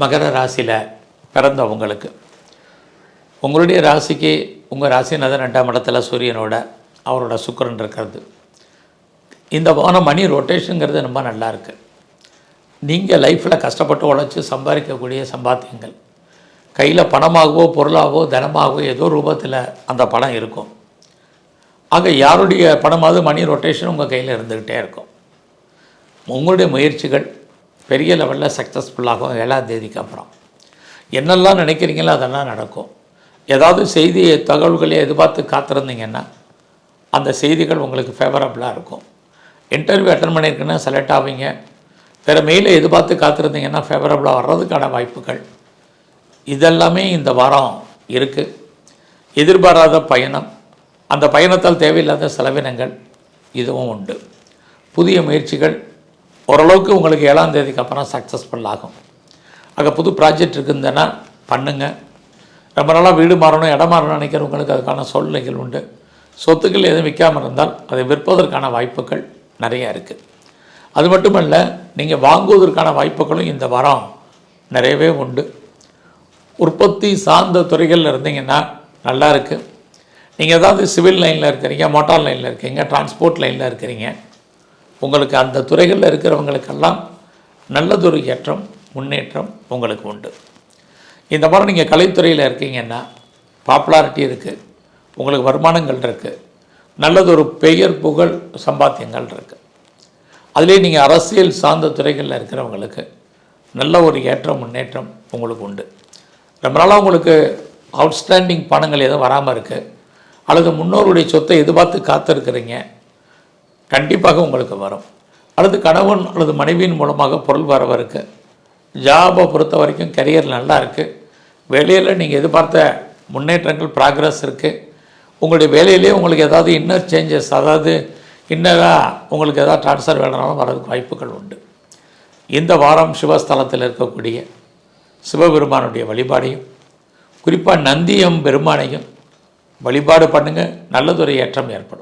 மகர ராசியில் பிறந்தவங்களுக்கு உங்களுடைய ராசிக்கு உங்கள் ராசிநாதன் ரெண்டாம் இடத்துல சூரியனோட அவரோட சுக்கரன் இருக்கிறது. இந்த வாரம் மணி ரொட்டேஷனுங்கிறது ரொம்ப நல்லா இருக்குது நீங்கள் லைஃப்பில் கஷ்டப்பட்டு உழைச்சி சம்பாதிக்கக்கூடிய சம்பாத்தியங்கள். கையில் பணமாகவோ பொருளாகவோ தனமாகவோ ஏதோ ரூபத்தில் அந்த பணம் இருக்கும். ஆக யாருடைய பணமாவது மணி ரொட்டேஷன் உங்கள் கையில் இருந்துக்கிட்டே இருக்கும். உங்களுடைய முயற்சிகள் பெரிய லெவலில் சக்ஸஸ்ஃபுல்லாகும் ஏழாம் தேதிக்கு அப்புறம். என்னெல்லாம் நினைக்கிறீங்களோ அதெல்லாம் நடக்கும். ஏதாவது செய்தி தகவல்களை எதிர்பார்த்து காத்திருந்தீங்கன்னா அந்த செய்திகள் உங்களுக்கு ஃபேவரபுளாக இருக்கும். இன்டர்வியூ அட்டன் பண்ணியிருக்குன்னா செலக்ட் ஆவீங்க. வேறு மெயிலை எதிர்பார்த்து காத்திருந்தீங்கன்னா ஃபேவரபுளாக வர்றதுக்கான வாய்ப்புகள். இதெல்லாமே இந்த வாரம் இருக்குது எதிர்பாராத பயணம். அந்த பயணத்தால் தேவையில்லாத செலவினங்கள். இதுவும் உண்டு. புதிய முயற்சிகள் ஓரளவுக்கு உங்களுக்கு ஏழாம் தேதிக்கு அப்புறம் சக்ஸஸ்ஃபுல் ஆகும். அங்கே புது ப்ராஜெக்ட் இருக்குதுன்னா பண்ணுங்கள் ரொம்ப நாளாக வீடு மாறணும் இடம் மாறணும் நினைக்கிறவங்களுக்கு அதுக்கான சூழ்நிலைகள் உண்டு. சொத்துக்கள் எதுவும் விற்காமல் இருந்தால் அதை விற்பதற்கான வாய்ப்புகள் நிறையா இருக்குது அது மட்டுமல்ல நீங்கள் வாங்குவதற்கான வாய்ப்புகளும் இந்த வாரம் நிறையவே உண்டு. உற்பத்தி சார்ந்த துறைகளில் இருந்தீங்கன்னா நல்லா இருக்குது நீங்கள் ஏதாவது சிவில் லைனில் இருக்கிறீங்க மோட்டார் லைனில் இருக்கீங்க டிரான்ஸ்போர்ட் லைனில் இருக்கிறீங்க உங்களுக்கு அந்த துறைகளில் இருக்கிறவங்களுக்கெல்லாம் நல்லதொரு ஏற்றம் முன்னேற்றம் உங்களுக்கு உண்டு. இந்த மாதிரி நீங்கள் கலைத்துறையில் இருக்கீங்கன்னா பாப்புலாரிட்டி இருக்குது உங்களுக்கு வருமானங்கள் இருக்குது நல்லதொரு பெயர் புகழ் சம்பாத்தியங்கள் இருக்குது அதிலே நீங்கள் அரசியல் சார்ந்த துறைகளில் இருக்கிறவங்களுக்கு நல்ல ஒரு ஏற்றம் முன்னேற்றம் உங்களுக்கு உண்டு. ரொம்ப நாளாக உங்களுக்கு அவுட்ஸ்டாண்டிங் பணங்கள் எதுவும் வராமல் இருக்குது அல்லது முன்னோருடைய சொத்தை எதிர்பார்த்து காத்திருக்கிறீங்க. கண்டிப்பாக உங்களுக்கு வரும். அல்லது கணவன் அல்லது மனைவியின் மூலமாக பொருள் வரவு இருக்குது ஜாபை பொறுத்த வரைக்கும் கரியர் நல்லா இருக்குது வேலையில் நீங்கள் எதிர்பார்த்த முன்னேற்றங்கள் ப்ராக்ரஸ் இருக்குது உங்களுடைய வேலையிலே உங்களுக்கு ஏதாவது இன்னர் சேஞ்சஸ் அதாவது இன்னராக உங்களுக்கு ஏதாவது ட்ரான்ஸ்ஃபர் வேணுனாலும் வரதுக்கு வாய்ப்புகள் உண்டு. இந்த வாரம் சிவஸ்தலத்தில் இருக்கக்கூடிய சிவபெருமானுடைய வழிபாடையும் குறிப்பாக நந்தியம் பெருமானையும் வழிபாடு பண்ணுங்கள் நல்லதொரு ஏற்றம் ஏற்படும்.